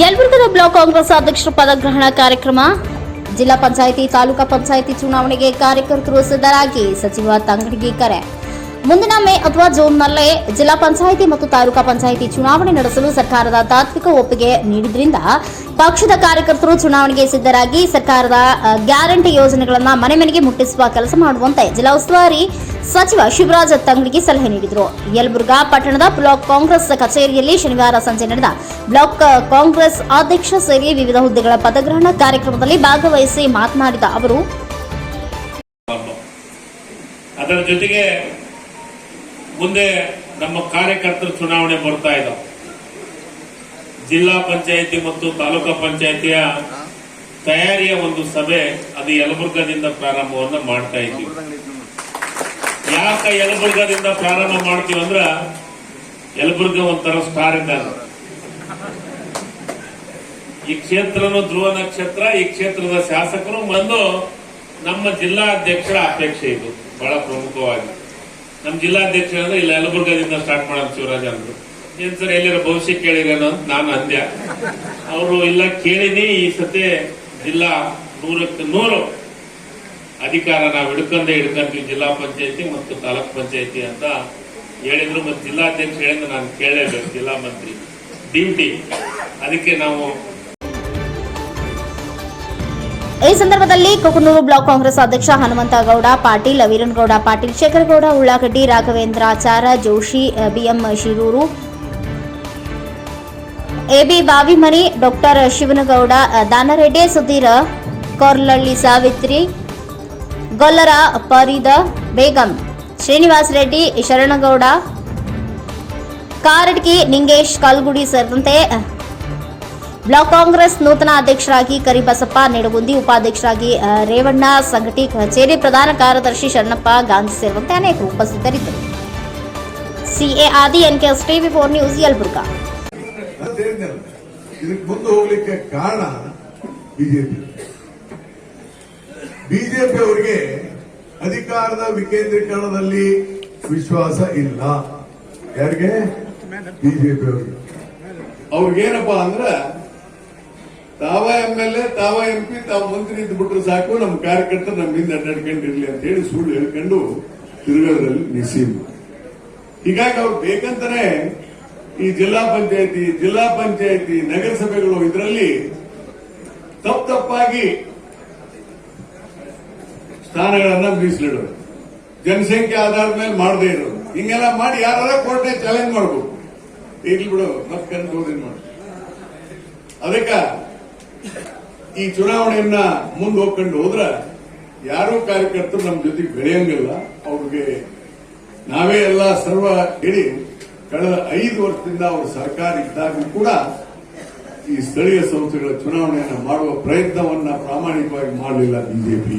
ಯಲಬುರ್ಗದ block Congress ಅಧ್ಯಕ್ಷರ ಪದಗ್ರಹಣ ಕಾರ್ಯಕ್ರಮ. ಜಿಲ್ಲಾ ಪಂಚಾಯಿತಿ, ತಾಲೂಕಾ ಪಂಚಾಯಿತಿ ಚುನಾವಣೆಗೆ ಕಾರ್ಯಕರ್ತರು ಸಿದ್ಧರಾಗಿ ಸಚಿವ ತಂಗಡಿಗೆ ಕರೆ. ಮುಂದಿನ ಮೇ ಅಥವಾ ಜೂನ್ನಲ್ಲೇ ಜಿಲ್ಲಾ ಪಂಚಾಯಿತಿ ಮತ್ತು ತಾಲೂಕಾ ಪಂಚಾಯಿತಿ ಚುನಾವಣೆ ನಡೆಸಲು ಸರ್ಕಾರದ ತಾತ್ವಿಕ ಒಪ್ಪಿಗೆ ನೀಡಿದ್ರಿಂದ ಪಕ್ಷದ ಕಾರ್ಯಕರ್ತರು ಚುನಾವಣೆಗೆ ಸಿದ್ಧರಾಗಿ ಸರ್ಕಾರದ ಗ್ಯಾರಂಟಿ ಯೋಜನೆಗಳನ್ನು ಮನೆ ಮನೆಗೆ ಮುಟ್ಟಿಸುವ ಕೆಲಸ ಮಾಡುವಂತೆ ಜಿಲ್ಲಾ ಉಸ್ತುವಾರಿ ಸಚಿವ ಶಿವರಾಜ ತಂಗಡಿಗೆ ಸಲಹೆ ನೀಡಿದರು. ಯಲಬುರ್ಗಾ ಪಟ್ಟಣದ ಬ್ಲಾಕ್ ಕಾಂಗ್ರೆಸ್ ಕಚೇರಿಯಲ್ಲಿ ಶನಿವಾರ ಸಂಜೆ ನಡೆದ ಬ್ಲಾಕ್ ಕಾಂಗ್ರೆಸ್ ಅಧ್ಯಕ್ಷ ಸೇರಿ ವಿವಿಧ ಹುದ್ದೆಗಳ ಪದಗ್ರಹಣ ಕಾರ್ಯಕ್ರಮದಲ್ಲಿ ಭಾಗವಹಿಸಿ ಮಾತನಾಡಿದ ಅವರು, ಅದರ ಜೊತೆಗೆ ಮುಂದೆ ನಮ್ಮ ಕಾರ್ಯಕರ್ತರ ಚುನಾವಣೆ ಬರ್ತಾ ಇದ್ದಾವೆ ಜಿಲ್ಲಾ ಪಂಚಾಯಿತಿ ಮತ್ತು ತಾಲೂಕಾ ಪಂಚಾಯಿತಿಯ ತಯಾರಿಯ ಒಂದು ಸಭೆ ಅದು ಯಲಬುರ್ಗದಿಂದ ಪ್ರಾರಂಭವನ್ನು ಮಾಡ್ತಾ ಇದ್ದೀವಿ. ಯಾಕೆ ಯಲಬುರ್ಗದಿಂದ ಪ್ರಾರಂಭ ಮಾಡ್ತೀವಿ ಅಂದ್ರ ಯಲಬುರ್ಗ ಒಂಥರ ಸ್ಟಾರ್ ಇದ್ದಾಗ ಈ ಕ್ಷೇತ್ರನು ಧ್ರುವ ನಕ್ಷತ್ರ, ಈ ಕ್ಷೇತ್ರದ ಶಾಸಕರು ಬಂದು ನಮ್ಮ ಜಿಲ್ಲಾಧ್ಯಕ್ಷರ ಅಪೇಕ್ಷೆ ಇದು, ಬಹಳ ಪ್ರಮುಖವಾಗಿ. ನಮ್ಮ ಜಿಲ್ಲಾಧ್ಯಕ್ಷ ಅಂದ್ರೆ ಇಲ್ಲಿ, ಯಲಬುರ್ಗದಿಂದ ಸ್ಟಾರ್ಟ್ ಮಾಡೋದು ಶಿವರಾಜ್ ಅಂದ್ರು. ಏನ್ ಸರ್, ಎಲ್ಲಿರೋ ಭವಿಷ್ಯ ಕೇಳಿರೇನೋ ಅಂತ ನಾನು ಅಂದ್ಯ. ಅವರು, ಇಲ್ಲ ಕೇಳಿನಿ ಈ ಸತಿ ಜಿಲ್ಲಾ ನೂರಕ್ಕೆ ನೂರು. ಅಧಿಕಾರ ನಾವು ಹಿಡ್ಕೊಂಡೆ ಹಿಡ್ಕೊಂತೀವಿ ಜಿಲ್ಲಾ ಪಂಚಾಯತಿ ಮತ್ತು ತಾಲೂಕ್ ಪಂಚಾಯತಿ ಅಂತ ಹೇಳಿದ್ರು ಮತ್ತು ಜಿಲ್ಲಾಧ್ಯಕ್ಷ ಹೇಳಿದ್ರು ನಾನು ಕೇಳಲೇಬೇಕು, ಜಿಲ್ಲಾ ಮಂತ್ರಿ. ಡ್ಯೂಟಿ. ಅದಕ್ಕೆ ನಾವು ಈ ಸಂದರ್ಭದಲ್ಲಿ ಕೊಕನೂರು ಬ್ಲಾಕ್ ಕಾಂಗ್ರೆಸ್ ಅಧ್ಯಕ್ಷ Hanumanthagowda, Patil, Veeranagowda, Patil Shekharagowda, Ullagaddi Raghavendrachar Joshi B M Shiruru A B Bavimani doctor Shivanagowda Danareddy, Sudhir, Korlalli, Savitri Gollar Farida Begum, Srinivasa Reddy, Sharanagowda Karadki Ningesh, Kalgudi ಸೇರಿದಂತೆ ಬ್ಲಾಕ್ ಕಾಂಗ್ರೆಸ್ ನೂತನ ಅಧ್ಯಕ್ಷರಾಗಿ ಕರಿಬಸಪ್ಪ ನಿಡಗುಂದಿ, ಉಪಾಧ್ಯಕ್ಷರಾಗಿ ರೇವಣ್ಣ, ಸಂಘಟಿ ಕಚೇರಿ ಪ್ರಧಾನ ಕಾರ್ಯದರ್ಶಿ ಶರಣಪ್ಪ, ಗಾಂಧಿ ಸೇರಿದಂತೆ ಅನೇಕರು ಉಪಸ್ಥಿತರಿದ್ದರು. CA Adi, NKS TV four news, Yelburga. ಇದಕ್ಕೆ ಮುಂದೆ ಹೋಗ್ಲಿಕ್ಕೆ ಕಾರಣ ಬಿಜೆಪಿ. ಬಿಜೆಪಿ ಅವರಿಗೆ ಅಧಿಕಾರದ ವಿಕೇಂದ್ರೀಕರಣದಲ್ಲಿ ವಿಶ್ವಾಸ ಇಲ್ಲ. ಯಾರಿಗೆ? ಬಿಜೆಪಿ ಅವರಿಗೆ. ಅವ್ರಿಗೇನಪ್ಪ ಅಂದ್ರ, ತಾವ ಎಂ ಎಲ್ ಎ, ತಾವ ಎಂ ಪಿ, ತಾವ ಮಂತ್ರಿ ಇದ್ದು ಬಿಟ್ರೆ ಸಾಕು ನಮ್ಮ ಕಾರ್ಯಕರ್ತರು ನಮ್ಮಿಂದ ಹಿಂದೆ ಅಡ್ಡಾಡ್ಕೊಂಡಿರ್ಲಿ ಅಂತ ಹೇಳಿ ಸುಳ್ಳು ಹೇಳ್ಕೊಂಡು ತಿರುಗೋದ್ರಲ್ಲಿ ನಿಸೀಮ್ ಹೀಗಾಗಿ ಅವ್ರು ಬೇಕಂತಾನೆ ಈ ಜಿಲ್ಲಾ ಪಂಚಾಯತಿ ಜಿಲ್ಲಾ ಪಂಚಾಯತಿ, ನಗರಸಭೆಗಳು ಇದರಲ್ಲಿ ತಪ್ಪು ತಪ್ಪಾಗಿ ಸ್ಥಾನಗಳನ್ನ ಮೀಸಲಿಡೋದು ಜನಸಂಖ್ಯೆ ಆಧಾರದ ಮೇಲೆ ಮಾಡದೇ ಇರೋದು ಹಿಂಗೆಲ್ಲ ಮಾಡಿ ಯಾರ ಕೋರ್ಟ್ನ ಚಾಲೆಂಜ್ ಮಾಡ್ಬೇಕು ಇರ್ಲಿ ಬಿಡು, ಮತ್ತೆ ಕನ್ಸೋದೇನ್ ಮಾಡಿ ಅದಕ್ಕ ಈ ಚುನಾವಣೆಯನ್ನ ಮುಂದೆ ಹೋಗ್ಕೊಂಡು ಹೋದ್ರ ಯಾರೂ ಕಾರ್ಯಕರ್ತರು ನಮ್ಮ ಜೊತೆ ಬೆಳೆಯಂಗಿಲ್ಲ. ಅವ್ರಿಗೆ ನಾವೇ ಎಲ್ಲ ಸರ್ವ ಹೇಳಿ ಕಳೆದ ಐದು ವರ್ಷದಿಂದ ಅವರ ಸರ್ಕಾರ ಇದ್ದಾಗೂ ಕೂಡ ಈ ಸ್ಥಳೀಯ ಸಂಸ್ಥೆಗಳ ಚುನಾವಣೆಯನ್ನು ಮಾಡುವ ಪ್ರಯತ್ನವನ್ನ ಪ್ರಾಮಾಣಿಕವಾಗಿ ಮಾಡಲಿಲ್ಲ ಬಿಜೆಪಿ.